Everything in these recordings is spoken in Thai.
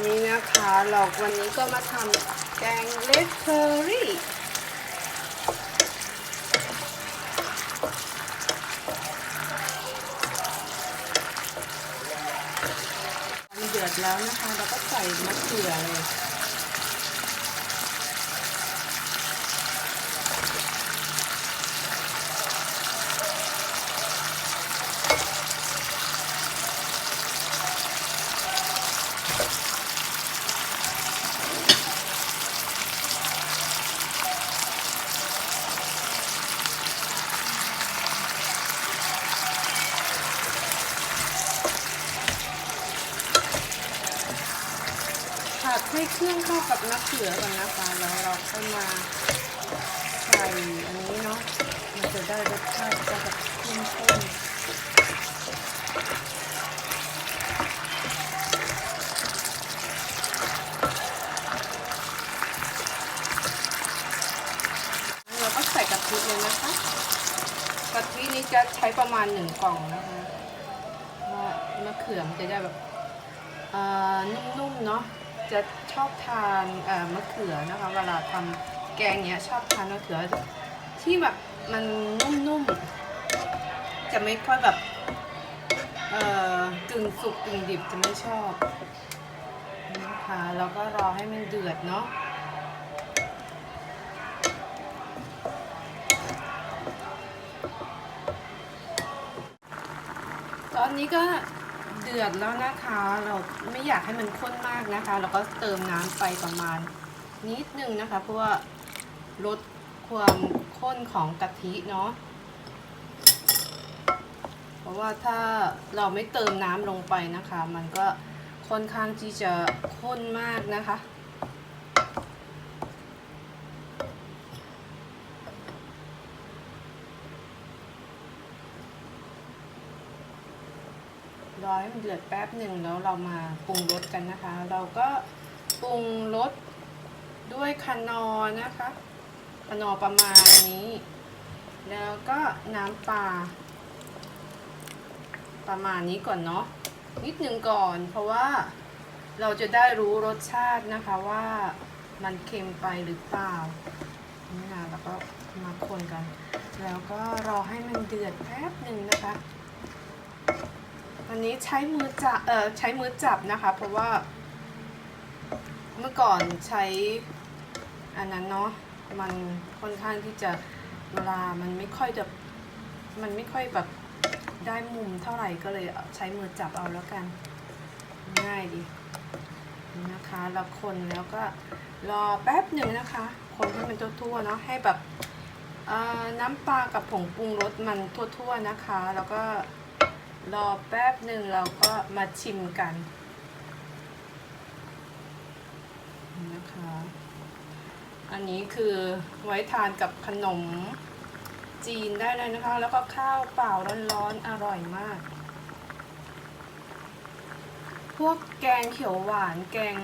นี่นะคะหลอกวันนี้ก็มาทำแกงเลดเคอรี่มันเดือดแล้วนะคะ เราก็ใส่มะเขือเลย ให้เครื่องเข้ากับมะเขือก่อนนะคะแล้วเราค่อยมาใส่อันนี้เนาะมันจะได้รสชาติจะแบบเข้มข้นเราก็ใส่กะทิเลยนะคะกะทินี้จะใช้ประมาณหนึ่งกล่องนะคะเพราะมะเขือมันจะได้แบบอ่อนุ่มๆเนาะ จะชอบทานมะเขือนะคะ เวลาทำแกงเนี้ยชอบทานมะเขือที่แบบมันนุ่มๆ จะไม่ค่อยแบบเอ่อกึ่งสุกกึ่งดิบจะไม่ชอบนะคะแล้วก็รอให้มันเดือดเนาะตอนนี้ก็ เดือดแล้วนะคะ เราไม่อยากให้มันข้นมากนะคะ เราก็เติมน้ำไปประมาณนิดนึงนะคะ เพราะว่าลดความข้นของกะทิเนาะ เพราะว่าถ้าเราไม่เติมน้ำลงไปนะคะ มันก็ค่อนข้างที่จะข้นมากนะคะ รอให้มันเดือดแป๊บหนึ่งแล้วเรามาปรุงรสกันนะคะ เราก็ปรุงรสด้วยคนอนะคะคนอประมาณนี้ แล้วก็น้ำปลาประมาณนี้ก่อนเนาะนิดหนึ่งก่อน เพราะว่าเราจะได้รู้รสชาตินะคะว่ามันเค็มไปหรือเปล่านี่นะแล้วก็มาคนกัน แล้วก็รอให้มันเดือดแป๊บหนึ่งนะคะ อันนี้ใช้มือจับเอ่อใช้มือจับนะคะ เพราะว่า เมื่อก่อนใช้อันนั้นเนาะมันค่อนข้างที่จะเวลามันไม่ค่อยจะมันไม่ค่อยแบบได้มุมเท่าไหร่ก็เลยใช้มือจับเอาแล้วกัน ง่ายดีนะคะเราคนแล้วก็รอแป๊บหนึ่งนะคะ คนให้มันทั่วๆเนาะให้แบบน้ำปลากับผงปรุงรสมันทั่วๆนะคะ แล้วก็ รอแป๊บหนึ่งเราก็มาชิมกันนะคะ อันนี้คือไว้ทานกับขนมจีนได้เลยนะคะ แล้วก็ข้าวเปล่าร้อนๆอร่อยมาก พวกแกงเขียวหวานแกง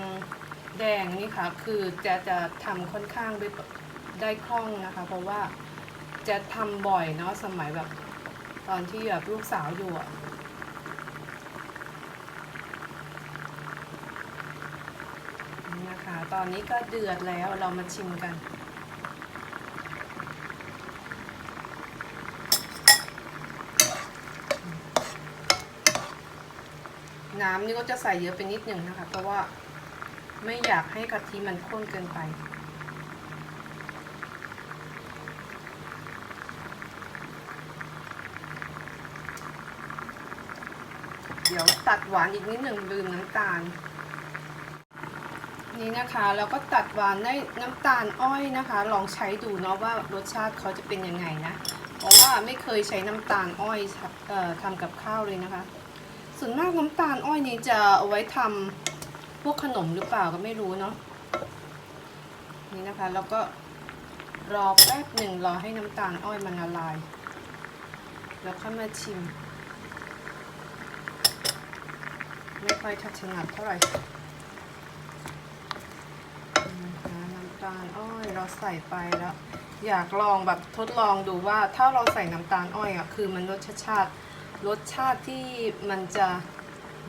แดงนี่ค่ะ คือจะจะทำค่อนข้างได้ได้คล่องนะคะ เพราะว่าจะทำบ่อยเนาะสมัยแบบตอนที่แบบลูกสาวอยู่อะนี่นะคะ ตอนนี้ก็เดือดแล้วเรามาชิมกัน น้ำนี่ก็จะใส่เยอะไปนิดหนึ่งนะคะ เพราะว่าไม่อยากให้กะทิมันข้นเกินไปเดี๋ยวตัดหวานอีกนิดหนึ่งลืมน้ำตาล นี่นะคะเราก็ตัดหวานได้น้ำตาลอ้อยนะคะ ลองใช้ดูเนาะว่ารสชาติเขาจะเป็นยังไงนะ เพราะว่าไม่เคยใช้น้ำตาลอ้อยออทำกับข้าวเลยนะคะ ส่วนมากน้ำตาลอ้อยนี่จะเอาไว้ทำพวกขนมหรือเปล่าก็ไม่รู้เนาะนี่นะคะแล้วก็รอแป๊บหนึ่งรอให้น้ำตาลอ้อยมันละลาย แล้วค่อยมาชิม ไม่ค่อยทัชนัดเท่าไหร่ นะคะน้ำตาลอ้อยเราใส่ไปแล้ว อยากลองแบบทดลองดูว่าถ้าเราใส่น้ำตาลอ้อยอะคือมันรสชาติรสชาติที่มันจะ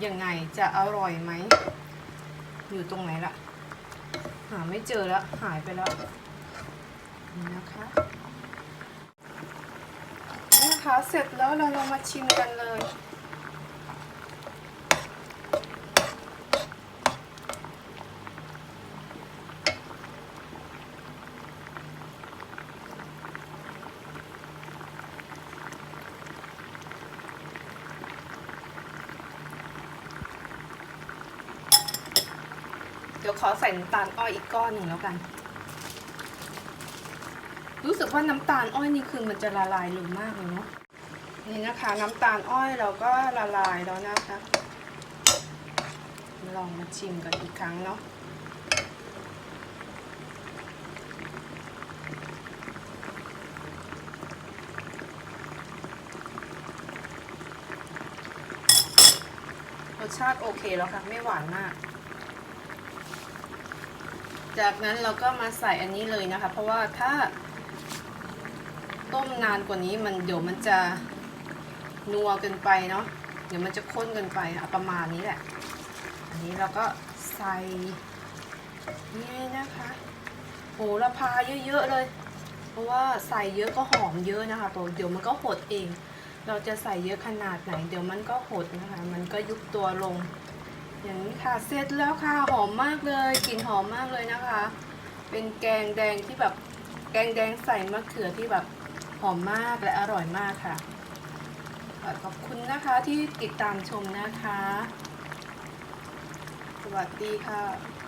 ยังไงจะอร่อยไหม อยู่ตรงไหนล่ะ หาไม่เจอแล้วหายไปแล้วนี่นะคะนี่นะคะเสร็จแล้วเราลองมาชิมกันเลย เดี๋ยวขอใส่น้ำตาลอ้อยอีกก้อนหนึ่งแล้วกัน รู้สึกว่าน้ำตาลอ้อยนี่คือมันจะละลายเร็วมากเลยเนาะนี่นะคะ น้ำตาลอ้อยเราก็ละลายแล้วนะคะ ลองมาชิมกันอีกครั้งเนาะรสชาติโอเคแล้วค่ะ ไม่หวานมาก จากนั้นเราก็มาใส่อันนี้เลยนะคะ เพราะว่าถ้า ต้มนานกว่านี้มันเดี๋ยวมันจะนัวเกินไปเนาะเดี๋ยวมันจะข้นเกินไปอะประมาณนี้แหละ อันนี้เราก็ใส่นี่นะคะโหระพาเยอะๆเลย เพราะว่าใส่เยอะก็หอมเยอะนะคะตัวเดี๋ยวมันก็หดเอง เราจะใส่เยอะขนาดไหน เดี๋ยวมันก็หดนะคะ มันก็ยุบตัวลง อย่างนี้ค่ะเสร็จแล้วค่ะหอมมากเลยกลิ่นหอมมากเลยนะคะ เป็นแกงแดงที่แบบแกงแดงใส่มะเขือที่แบบหอมมากและอร่อยมากค่ะขอบคุณนะคะที่ติดตามชมนะคะ สวัสดีค่ะ